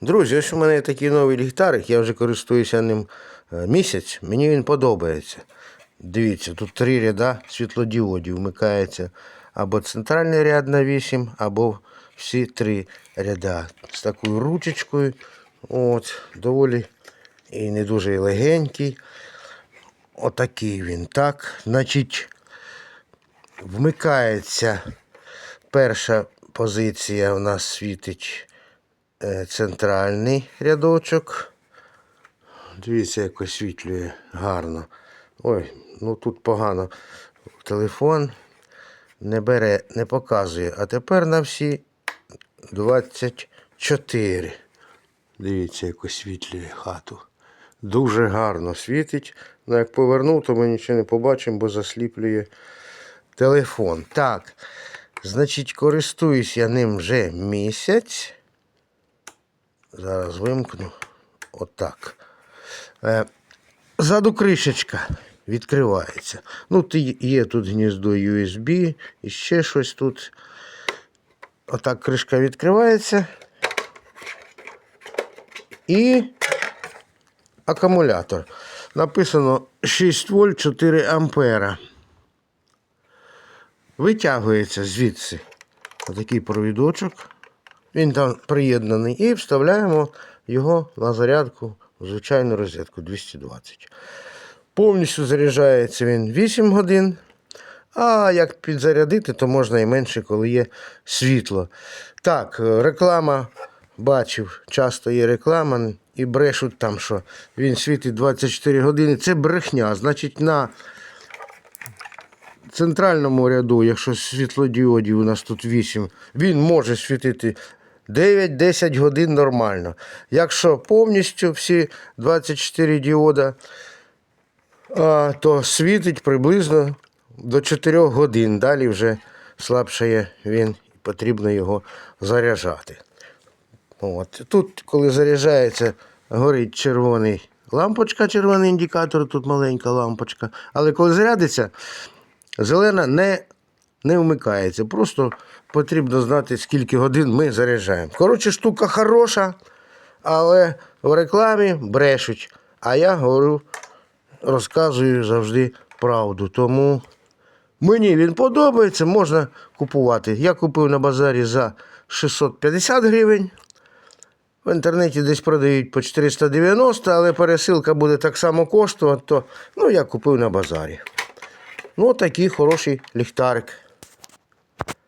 Друзі, ось у мене такий новий ліхтарик, я вже користуюся ним е, місяць, мені він подобається. Дивіться, тут три ряда світлодіодів вмикається або центральний ряд на 8, або всі три ряда. З такою ручечкою. От, доволі і не дуже легенький. Отакий він. Так, значить, вмикається перша позиція у нас світить центральний рядочок. Дивіться, як освітлює гарно. Ой, ну тут погано. Телефон не бере, не показує. А тепер на всі 24. Дивіться, як освітлює хату. Дуже гарно світить. Ну, як поверну, то ми нічого не побачимо, бо засліплює телефон. Так, значить, користуюсь я ним вже місяць. Зараз вимкну. Отак. Е, ззаду кришечка відкривається. Ну, є тут гніздо USB і ще щось тут. Отак кришка відкривається. І акумулятор. Написано 6 вольт 4 ампера. Витягується звідси отакий провідочок. Він там приєднаний. І вставляємо його на зарядку в звичайну розетку 220. Повністю заряджається він 8 годин. А як підзарядити, то можна і менше, коли є світло. Так, е, реклама бачив, часто є реклама, і брешуть там, що він світить 24 години. Це брехня. Значить, на центральному ряду, якщо світлодіодів у нас тут 8, він може світити 9-10 годин нормально. Якщо повністю всі 24 діода, то світить приблизно до 4 годин. Далі вже слабшає він, і потрібно його заряджати. От. Тут, коли заряджається, горить червоний лампочка, червоний індикатор, тут маленька лампочка. Але коли зарядиться, зелена не, не вмикається. Просто потрібно знати, скільки годин ми заряджаємо. Коротше, штука хороша, але в рекламі брешуть. А я говорю, розказую завжди правду. Тому мені він подобається, можна купувати. Я купив на базарі за 650 гривень. В інтернеті десь продають по 490, але пересилка буде так само коштувати, то ну, я купив на базарі. Ну, такий хороший ліхтарик.